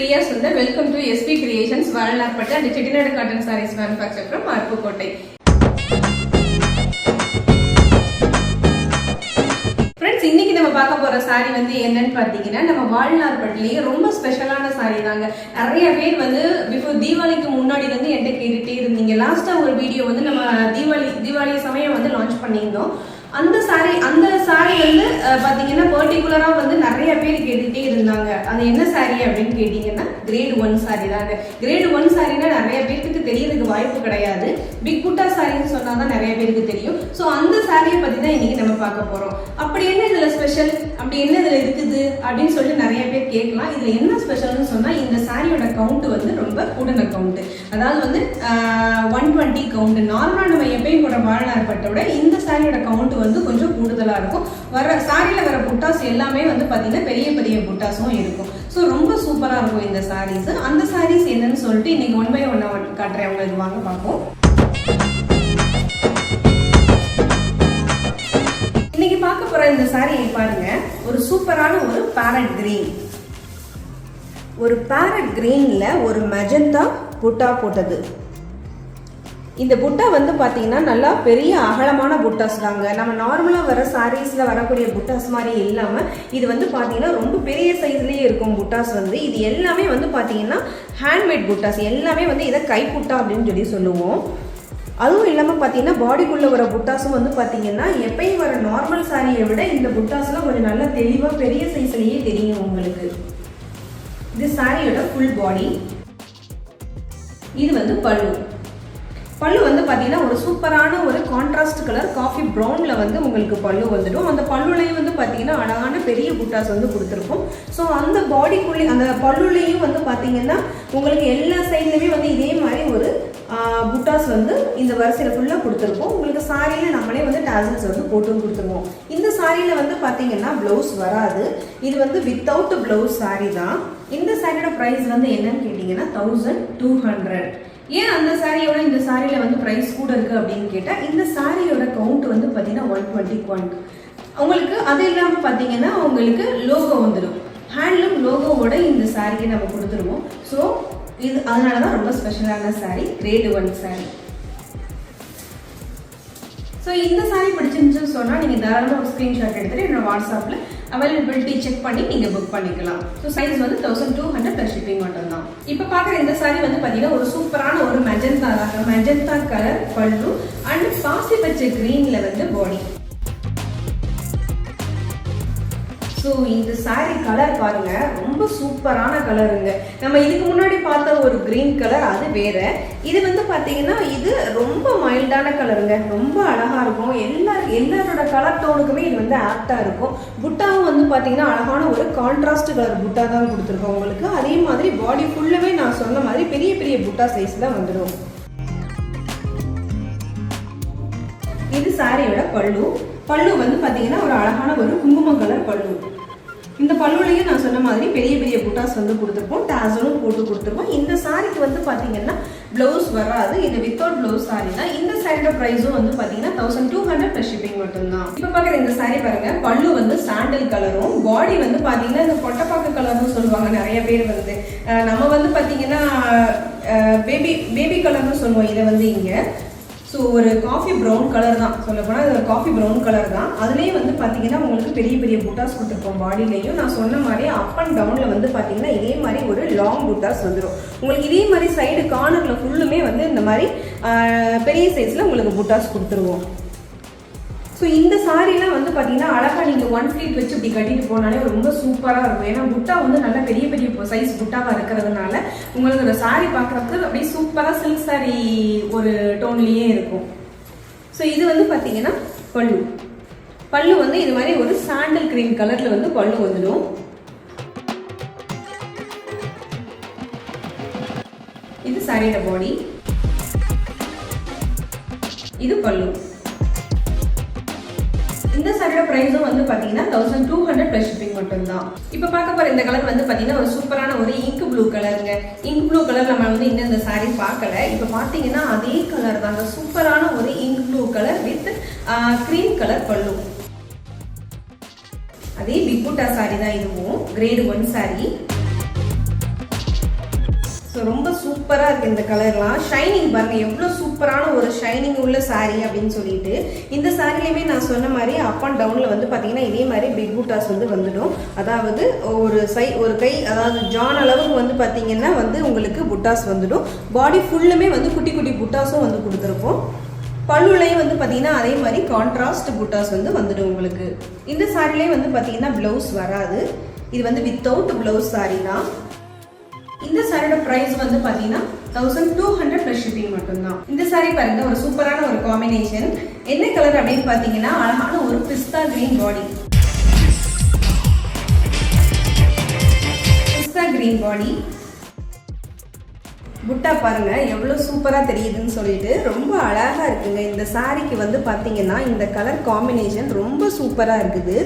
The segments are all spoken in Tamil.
Priya Sundar welcome to SP creations வாழலாற்பட்டு and Chettinad cotton saris manufacture from Aruppukottai friends இன்னைக்கு நம்ம பார்க்க போற சாரி வந்து என்னன்னு பார்த்தீங்கன்னா நம்ம வாழ்நாள்பட்டிலேயே ரொம்ப ஸ்பெஷலான சாரி தாங்க. நிறைய பேர் வந்து பிஃபோர் தீபாவளிக்கு முன்னாடி வந்து என்கிட்ட கேட்டுட்டே இருந்தீங்க. லாஸ்டா ஒரு வீடியோ வந்து நம்ம தீபாவளி தீபாவளி சமயம் வந்து லான்ச் பண்ணியிருந்தோம். அந்த சாரி அந்த சாரி வந்து பார்த்தீங்கன்னா பர்டிகுலராக வந்து நிறைய பேர் கேட்டுகிட்டே இருந்தாங்க. அது என்ன சாரி அப்படின்னு கேட்டிங்கன்னா கிரேட் ஒன் சாரி தாங்க கிரேட் ஒன் சாரினா நிறைய பேருக்கு தெரியறதுக்கு வாய்ப்பு கிடையாது. பிக் புட்டா சாரின்னு சொன்னால் தான் நிறைய பேருக்கு தெரியும். ஸோ அந்த சாரியை பற்றி தான் இன்னைக்கு நம்ம பார்க்க போகிறோம் அப்படி என்ன இதில் ஸ்பெஷல் அப்படி என்ன இதில் இருக்குது அப்படின்னு சொல்லிட்டு நிறைய பேர் கேட்கலாம். இதில் என்ன ஸ்பெஷல்னு சொன்னால் இந்த சாரியோட கவுண்ட்டு வந்து ரொம்ப கூடின கவுண்ட்டு அதாவது வந்து ஒன் டுவெண்ட்டி கவுண்ட்டு நார்மலாக நம்ம எப்பயும் போடுற வாழ்நாள் பட்டோட இந்த சாரியோட கவுண்ட் வந்து கொஞ்சம் கூடுதலாக இருக்கும். வர சாரியில் வர புட்டாஸ் எல்லாமே வந்து பார்த்திங்கன்னா பெரிய பெரிய புட்டாஸும் இருக்கும். ஸோ ரொம்ப சூப்பராக இருக்கும் இந்த சாரீஸ் அந்த சாரீஸ் என்னன்னு சொல்லிட்டு இன்னைக்கு ஒன் பை ஒன் காட்டுறேன். உங்களுக்கு வாங்க பார்ப்போம். இந்த சாரியை பாருங்க. ஒரு சூப்பரான ஒரு பேரட் கிரீன் ஒரு பேரட் கிரீன்ல ஒரு மெஜந்தா புட்டா போட்டது. இந்த புட்டா வந்து பார்த்தீங்கன்னா நல்லா பெரிய அகலமான புட்டாஸ் தாங்க. நம்ம நார்மலாக வர சாரீஸில் வரக்கூடிய புட்டாஸ் மாதிரி இல்லாமல் இது வந்து பார்த்தீங்கன்னா ரொம்ப பெரிய சைஸ்லேயே இருக்கும் புட்டாஸ் வந்து. இது எல்லாமே வந்து பார்த்தீங்கன்னா ஹேண்ட்மேட் புட்டாஸ். எல்லாமே வந்து இதை கைப்புட்டா அப்படின்னு சொல்லி சொல்லுவோம். அதுவும் இல்லாமல் பார்த்தீங்கன்னா பாடிக்குள்ளே வர புட்டாஸும் வந்து பார்த்தீங்கன்னா எப்பயும் வர நார்மல் சாரியை விட இந்த புட்டாஸ்லாம் கொஞ்சம் நல்லா தெளிவாக பெரிய சைஸ்லேயே தெரியும் உங்களுக்கு. இது சாரியோட ஃபுல் பாடி இது வந்து பல்லு. பல்லு வந்து பார்த்தீங்கன்னா ஒரு சூப்பரான ஒரு கான்ட்ராஸ்ட் கலர் காஃபி ப்ரௌனில் வந்து உங்களுக்கு பல்லு வந்துடும். அந்த பல்லுலையும் வந்து பார்த்தீங்கன்னா அழகான பெரிய புட்டாஸ் வந்து கொடுத்துருக்கும். ஸோ அந்த பாடிக்குள்ளே அந்த பல்லுலையும் வந்து பார்த்தீங்கன்னா உங்களுக்கு எல்லா சைட்லையுமே வந்து இதே மாதிரி ஒரு புட்டாஸ் வந்து இந்த வரிசையில் ஃபுல்லாக கொடுத்துருக்கோம். உங்களுக்கு சாரியில் நம்மளே வந்து டேசல்ஸ் வந்து போட்டும் கொடுத்துருவோம். இந்த சாரியில் வந்து பார்த்தீங்கன்னா ப்ளவுஸ் வராது. இது வந்து வித்தவுட் ப்ளவுஸ் சாரி தான். இந்த சாரியோட ப்ரைஸ் வந்து என்னன்னு கேட்டிங்கன்னா தௌசண்ட் டூ ஹண்ட்ரட் ஏன் அந்த சாரியோட இந்த சாரியில் வந்து ப்ரைஸ் கூட இருக்குது அப்படின்னு கேட்டால் இந்த சாரியோட கவுண்ட் வந்து பார்த்தீங்கன்னா ஒன் டுவெண்ட்டி ஒன் உங்களுக்கு அது இல்லாமல் பார்த்தீங்கன்னா உங்களுக்கு லோகோ வந்துடும் ஹேண்ட்லூம் லோகோவோட இந்த சாரியை நம்ம கொடுத்துருவோம். ஸோ இது அதனால தான் ரொம்ப ஸ்பெஷலான sari grade one sari so இந்த சாரி பிடிச்சிருந்துச்சுன்னு சொன்னால் நீங்கள் தாராளமாக ஒரு ஸ்க்ரீன்ஷாட் எடுத்துகிட்டு என்னோட வாட்ஸ்அப்பில் அவைலபிலிட்டி செக் பண்ணி நீங்கள் புக் பண்ணிக்கலாம். ஸோ சைஸ் வந்து thousand two hundred plus shipping மட்டும்தான் இப்போ பார்க்குற இந்த சாரி வந்து பார்த்தீங்கன்னா ஒரு சூப்பரான ஒரு magenta magenta colour pallu and பாசி பச்சை க்ரீன் ஸோ இந்த saree கலர் பாருங்க. ரொம்ப சூப்பரான கலருங்க நம்ம இதுக்கு முன்னாடி பார்த்த ஒரு கிரீன் கலர் அது வேற. இது வந்து பார்த்தீங்கன்னா இது ரொம்ப மைல்டான கலருங்க ரொம்ப அழகா இருக்கும். எல்லா எல்லாரோட கலர் டோனுக்குமே இது வந்து ஆப்டாக இருக்கும். புட்டாவும் வந்து பார்த்தீங்கன்னா அழகான ஒரு கான்ட்ராஸ்ட் கலர் புட்டா தான் கொடுத்துருக்கோம் உங்களுக்கு. அதே மாதிரி பாடி ஃபுல்லாகவே நான் சொன்ன மாதிரி பெரிய பெரிய புட்டா சைஸில் வந்துடும். இது சாரியோட பல்லு. பல்லு வந்து பார்த்தீங்கன்னா ஒரு அழகான ஒரு குங்குமம் கலர் பல்லு. இந்த பல்லுலையும் நான் சொன்ன மாதிரி பெரிய பெரிய புட்டாஸ் வந்து கொடுத்துருப்போம். டேசலும் போட்டு கொடுத்துருப்போம் இந்த சாரிக்கு வந்து பார்த்தீங்கன்னா ப்ளவுஸ் வராது. இது வித்தவுட் ப்ளவுஸ் சாரி தான். இந்த சாரியோட ப்ரைஸும் வந்து பார்த்தீங்கன்னா thousand two hundred plus shipping மட்டும்தான். இப்போ பார்க்குற இந்த சாரி பாருங்க. பல்லு வந்து சாண்டல் கலரும் பாடி வந்து பார்த்தீங்கன்னா இந்த கொட்டைப்பாக்கு கலர்னு சொல்லுவாங்க. நிறைய பேர் வந்து. நம்ம வந்து பார்த்தீங்கன்னா பேபி பேபி கலர்னு சொல்லுவோம். இதை வந்து இங்கே. ஸோ ஒரு காஃபி ப்ரௌன் கலர் தான். சொல்லப்போனால் இது ஒரு காஃபி ப்ரௌன் கலர் தான். அதுலேயே வந்து பார்த்தீங்கன்னா உங்களுக்கு பெரிய பெரிய புட்டாஸ் கொடுத்துருப்போம் பாடியிலையும். நான் சொன்ன மாதிரி அப் அண்ட் டவுனில் வந்து பார்த்தீங்கன்னா இதே மாதிரி ஒரு லாங் புட்டாஸ் வந்துடும் உங்களுக்கு இதே மாதிரி சைடு கார்னரில் ஃபுல்லுமே வந்து இந்த மாதிரி பெரிய சைஸில் உங்களுக்கு புட்டாஸ் கொடுத்துருவோம். ஸோ இந்த சாரீலாம் வந்து பார்த்தீங்கன்னா அழகாக நீங்கள் ஒன் ஃப்ளீட் வச்சு இப்படி கட்டிட்டு போனாலே ரொம்ப சூப்பராக இருக்கும். ஏன்னா புட்டா வந்து நல்லா பெரிய பெரிய சைஸ் புட்டாவாக இருக்கிறதுனால உங்களுக்கு அந்த சாரீ பார்க்குறதுக்கு அப்படியே சூப்பராக சில்க் சாரீ ஒரு டோன்லேயே இருக்கும். ஸோ இது வந்து பார்த்தீங்கன்னா பல்லு. பல்லு வந்து இது மாதிரி ஒரு சாண்டல் கிரீன் கலரில் வந்து பல்லு வந்துடும். இது சாரியோட பாடி இது பல்லு. இந்த சாரியோட ப்ரைஸும் வந்து பார்த்தீங்கன்னா thousand two hundred plus shipping மட்டும்தான். இப்போ பார்க்க போகிற இந்த கலர் வந்து பார்த்தீங்கன்னா ஒரு சூப்பரான ஒரு இங்க் ப்ளூ கலருங்க இங்க் ப்ளூ கலர் நம்ம வந்து இன்னும் இந்த சாரீ பார்க்கல. இப்போ பார்த்தீங்கன்னா அதே கலர் தாங்க. சூப்பரான ஒரு ink blue colour with cream colour pallu. அதே பிக்குட்டா சாரி தான் இதுவும். கிரேடு ஒன் சாரி ரொம்ப சூப்பராக இருக்குது இந்த கலர்லாம். ஷைனிங் பாருங்கள் எவ்வளோ சூப்பரான ஒரு ஷைனிங் உள்ள சாரீ அப்படின்னு சொல்லிட்டு. இந்த சாரிலையுமே நான் சொன்ன மாதிரி அப் அண்ட் டவுனில் வந்து பார்த்தீங்கன்னா இதே மாதிரி பிக் பூட்டாஸ் வந்து வந்துடும். அதாவது ஒரு சை ஒரு கை அதாவது ஜான் அளவுக்கு வந்து பார்த்தீங்கன்னா வந்து உங்களுக்கு புட்டாஸ் வந்துடும். பாடி ஃபுல்லுமே வந்து குட்டி குட்டி புட்டாஸும் வந்து கொடுத்துருப்போம். பல்லுலையும் வந்து பார்த்தீங்கன்னா அதே மாதிரி கான்ட்ராஸ்ட் புட்டாஸ் வந்து வந்துடும் உங்களுக்கு. இந்த சாரிலேயே வந்து பார்த்தீங்கன்னா ப்ளவுஸ் வராது. இது வந்து வித்தவுட் ப்ளவுஸ் சாரி தான். இந்த சாரியோட பிரைஸ் வந்து பாத்தீங்கன்னா thousand two hundred plus shipping மட்டும்தான். இந்த சாரி பாருங்க ஒரு சூப்பரான ஒரு காம்பினேஷன் என்ன கலர் அப்படின்னு பாத்தீங்கன்னா அழகான ஒரு பிஸ்தா கிரீன் பாடி பிஸ்தா கிரீன் பாடி புட்டா பாருங்க எவ்வளோ சூப்பராக தெரியுதுன்னு சொல்லிட்டு ரொம்ப அழகாக இருக்குங்க. இந்த சாரிக்கு வந்து பார்த்தீங்கன்னா இந்த கலர் காம்பினேஷன் ரொம்ப சூப்பராக இருக்குது.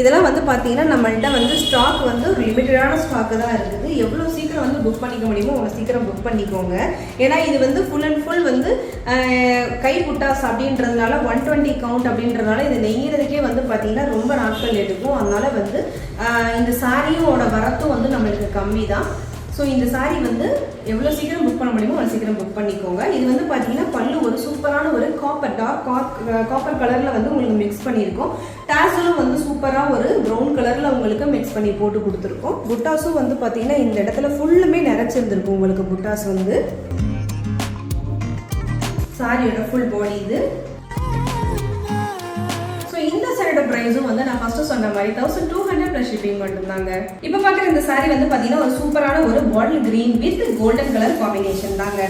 இதெல்லாம் வந்து பார்த்தீங்கன்னா நம்மள்கிட்ட வந்து ஸ்டாக் வந்து ஒரு லிமிட்டடான ஸ்டாக்கு தான் இருக்குது. எவ்வளோ சீக்கிரம் வந்து புக் பண்ணிக்க முடியுமோ அவ்வளோ சீக்கிரம் புக் பண்ணிக்கோங்க. ஏன்னா இது வந்து ஃபுல் அண்ட் ஃபுல் வந்து கை புட்டாஸ் அப்படின்றதுனால ஒன் டுவெண்ட்டி கவுண்ட் அப்படின்றதுனால இது நெய்யறதுக்கே வந்து பார்த்தீங்கன்னா ரொம்ப நாட்கள் எடுக்கும். அதனால் வந்து இந்த சாரியோட வரத்தும் வந்து நம்மளுக்கு கம்மி தான் ஸோ இந்த சாரீ வந்து எவ்வளோ சீக்கிரம் புக் பண்ண முடியுமோ அவ்வளோ சீக்கிரம் புக் பண்ணிக்கோங்க. இது வந்து பார்த்தீங்கன்னா பல்லு ஒரு சூப்பரான ஒரு காப்பர் டார்க் காப்பர் கலரில் வந்து உங்களுக்கு மிக்ஸ் பண்ணியிருக்கோம். டாசலும் வந்து சூப்பராக ஒரு ப்ரௌன் கலரில் உங்களுக்கு மிக்ஸ் பண்ணி போட்டு கொடுத்துருக்கோம். புட்டாஸும் வந்து பார்த்தீங்கன்னா இந்த இடத்துல ஃபுல்லுமே நிறைச்சிருந்துருக்கும் உங்களுக்கு புட்டாஸ் வந்து. சாரியோட ஃபுல் பாடி இது. இந்த சாரியோட ப்ரைஸும் வந்து நான் ஃபர்ஸ்ட் சொன்ன மாதிரி thousand two hundred plus shipping மட்டும்தாங்க. இப்போ பார்க்குற இந்த சாரி வந்து பார்த்தீங்கன்னா ஒரு சூப்பரான ஒரு bottle green with golden colour combination தாங்க.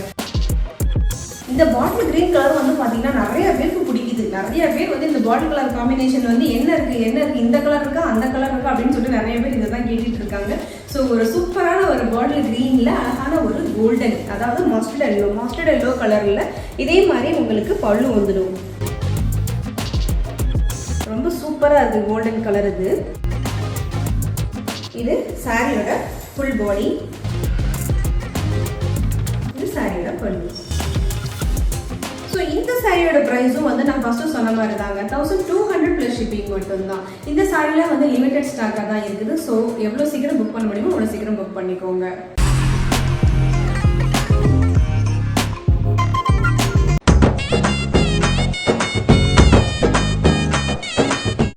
இந்த பாட்டில் கிரீன் கலர் வந்து பார்த்தீங்கன்னா நிறைய பேருக்கு பிடிக்குது. நிறைய பேர் வந்து இந்த பாட்டில் கலர் காம்பினேஷன் வந்து என்ன இருக்குது என்ன இருக்குது இந்த கலர் இருக்கா அந்த கலர் இருக்கா அப்படின்னு சொல்லிட்டு நிறைய பேர் இதை தான் கேட்டுட்டு இருக்காங்க. ஸோ ஒரு சூப்பரான ஒரு பாட்டில் க்ரீனில் அழகான ஒரு கோல்டன் அதாவது மஸ்டர்ட் எல்லோ மஸ்டர்ட் எல்லோ கலரில் இதே மாதிரி உங்களுக்கு பல்லு வந்துடும். சூப்பராக இருக்குது கோல்டன் கலர் இது. இது சாரியோட ஃபுல் பாடி இது சாரியோட பல்லு ஸோ இந்த சாரியோட ப்ரைஸும் வந்து நான் ஃபஸ்ட்டு சொன்ன மாதிரி தாங்க. Thousand two hundred plus shipping மட்டும்தான். இந்த சாரியில் வந்து லிமிடெட் ஸ்டாக்காக தான் இருக்குது. ஸோ எவ்வளோ சீக்கிரம் புக் பண்ண முடியுமோ அவ்வளோ சீக்கிரம் புக் பண்ணிக்கோங்க.